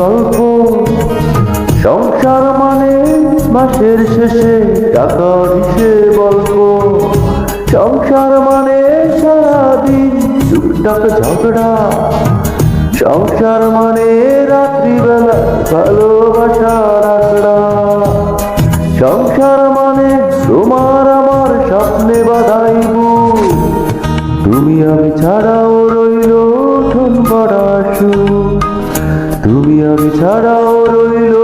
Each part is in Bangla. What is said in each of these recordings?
গল্প। সংসার মানে মাসের শেষে টাকার হিসেব অল্প সংসার মানে সারাদিন টুকটাক ঝগড়া। সংসার মানে রাত্রিবেলা ভালো তুমি আমি ছাড়াও রইল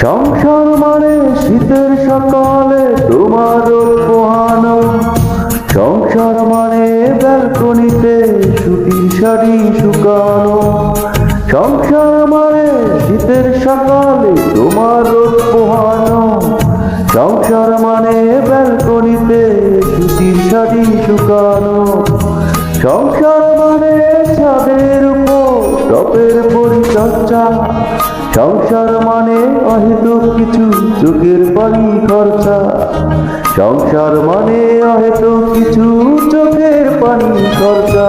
সংসার মানে শীতের সকালে তোমার সংসার মানে শীতের সকালে তোমার পোহানো। সংসার মানে ব্যালকনিতে সুতির শাড়ি শুকানো। সংসার মানে ছাদের উপর টপের পরিচর্যা। সংসার মানে অহেতুক কিছু চোখের পানি খরচা। সংসার মানে অহেতুক কিছু চোখের পানি খরচা।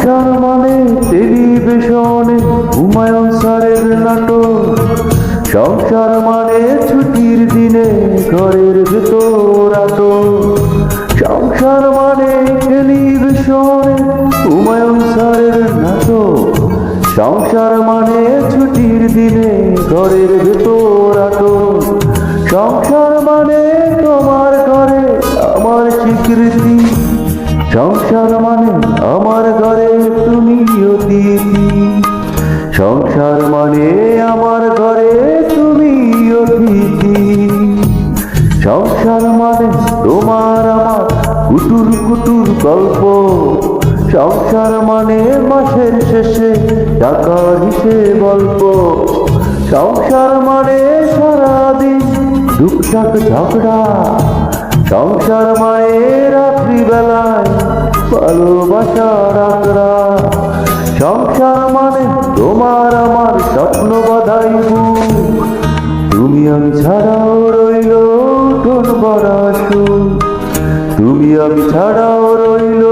সংসার মানে টেলিভিশনে, হুমায়ুন স্যারের নাটক। সংসার মানে ছুটির দিনে ঘরের ভেতর আটক সংসার মানে টেলিভিশনে হুমায়ুন স্যারের নাটক। সংসার মানে ছুটির দিনে ঘরের ভেতর সংসার মানে তোমার ঘরে আমার স্বীকৃতি। সংসার মানে আমার অতিথি। সংসার মানে আমার ঘরে তুমি অতিথি। সংসার মানে তোমার আমার কুটুর কুটুর গল্প। সংসার মানে মাসের শেষে টাকার হিসেব অল্প সংসার মানে সারাদিন টুকটাক ঝগড়া। সংসার মায়ের রাত্রিবেলায় ভালোবাসা রাখরা সংসার মানে তোমার আমার স্বপ্ন বাধাই তুমি আমি ছাড়াও রইল কোন বড় তুমি আমি ছাড়াও রইল